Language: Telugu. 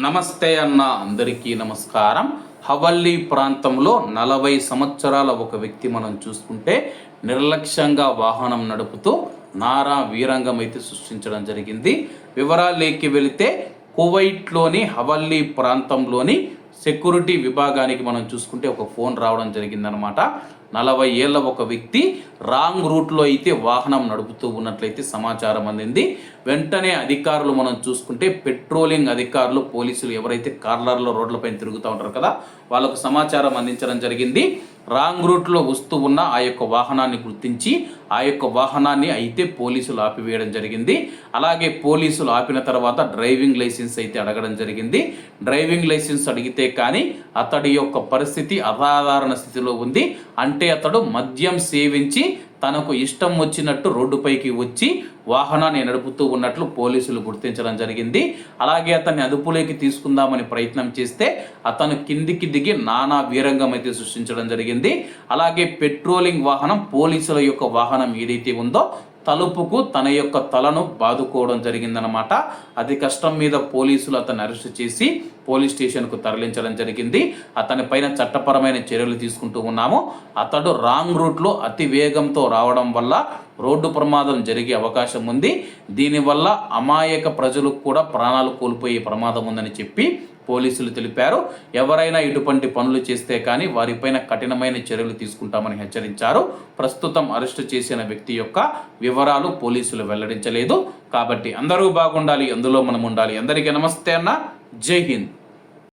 నమస్తే అన్న అందరికీ నమస్కారం. హవల్లీ ప్రాంతంలో నలభై సంవత్సరాల ఒక వ్యక్తి మనం చూసుకుంటే నిర్లక్ష్యంగా వాహనం నడుపుతూ నారా వీరంగం అయితే సృష్టించడం జరిగింది. వివరాలేకి వెళితే కువైట్లోని హవల్లీ ప్రాంతంలోని సెక్యూరిటీ విభాగానికి మనం చూసుకుంటే ఒక ఫోన్ రావడం జరిగిందనమాట నలభై ఏళ్ళ ఒక వ్యక్తి రాంగ్ రూట్లో అయితే వాహనం నడుపుతూ ఉన్నట్లయితే సమాచారం అందింది. వెంటనే అధికారులు మనం చూసుకుంటే పెట్రోలింగ్ అధికారులు పోలీసులు ఎవరైతే కార్లర్లో రోడ్లపైన తిరుగుతూ ఉంటారు కదా వాళ్ళకు సమాచారం అందించడం జరిగింది. రాంగ్ రూట్లో వస్తూ ఉన్న ఆ యొక్క వాహనాన్ని గుర్తించి ఆ యొక్క వాహనాన్ని అయితే పోలీసులు ఆపివేయడం జరిగింది. అలాగే పోలీసులు ఆపిన తర్వాత డ్రైవింగ్ లైసెన్స్ అయితే అడగడం జరిగింది. డ్రైవింగ్ లైసెన్స్ అడిగితే కానీ అతడి యొక్క పరిస్థితి అసాధారణ స్థితిలో ఉంది. అంటే అతడు మద్యం సేవించి తనకు ఇష్టం వచ్చినట్టు రోడ్డుపైకి వచ్చి వాహనాన్ని నడుపుతూ ఉన్నట్లు పోలీసులు గుర్తించడం జరిగింది. అలాగే అతన్ని అదుపులోకి తీసుకుందామని ప్రయత్నం చేస్తే అతను కిందికి దిగి నానా వీరంగం అయితే సృష్టించడం జరిగింది. అలాగే పెట్రోలింగ్ వాహనం పోలీసుల యొక్క వాహనం ఏదైతే ఉందో తలుపుకు తన యొక్క తలను బాదుకోవడం జరిగిందనమాట అతి కష్టం మీద పోలీసులు అతను అరెస్ట్ చేసి పోలీస్ స్టేషన్కు తరలించడం జరిగింది. అతని పైన చట్టపరమైన చర్యలు తీసుకుంటూ ఉన్నాము. అతడు రాంగ్ రూట్లో అతి వేగంతో రావడం వల్ల రోడ్డు ప్రమాదం జరిగే అవకాశం ఉంది. దీనివల్ల అమాయక ప్రజలకు కూడా ప్రాణాలు కోల్పోయే ప్రమాదం ఉందని చెప్పి పోలీసులు తెలిపారు. ఎవరైనా ఇటువంటి పనులు చేస్తే కానీ వారిపైన కఠినమైన చర్యలు తీసుకుంటామని హెచ్చరించారు. ప్రస్తుతం అరెస్టు చేసిన వ్యక్తి యొక్క వివరాలు పోలీసులు వెల్లడించలేదు. కాబట్టి అందరూ బాగుండాలి అందులో మనం ఉండాలి. అందరికీ నమస్తే అన్న. జై హింద్.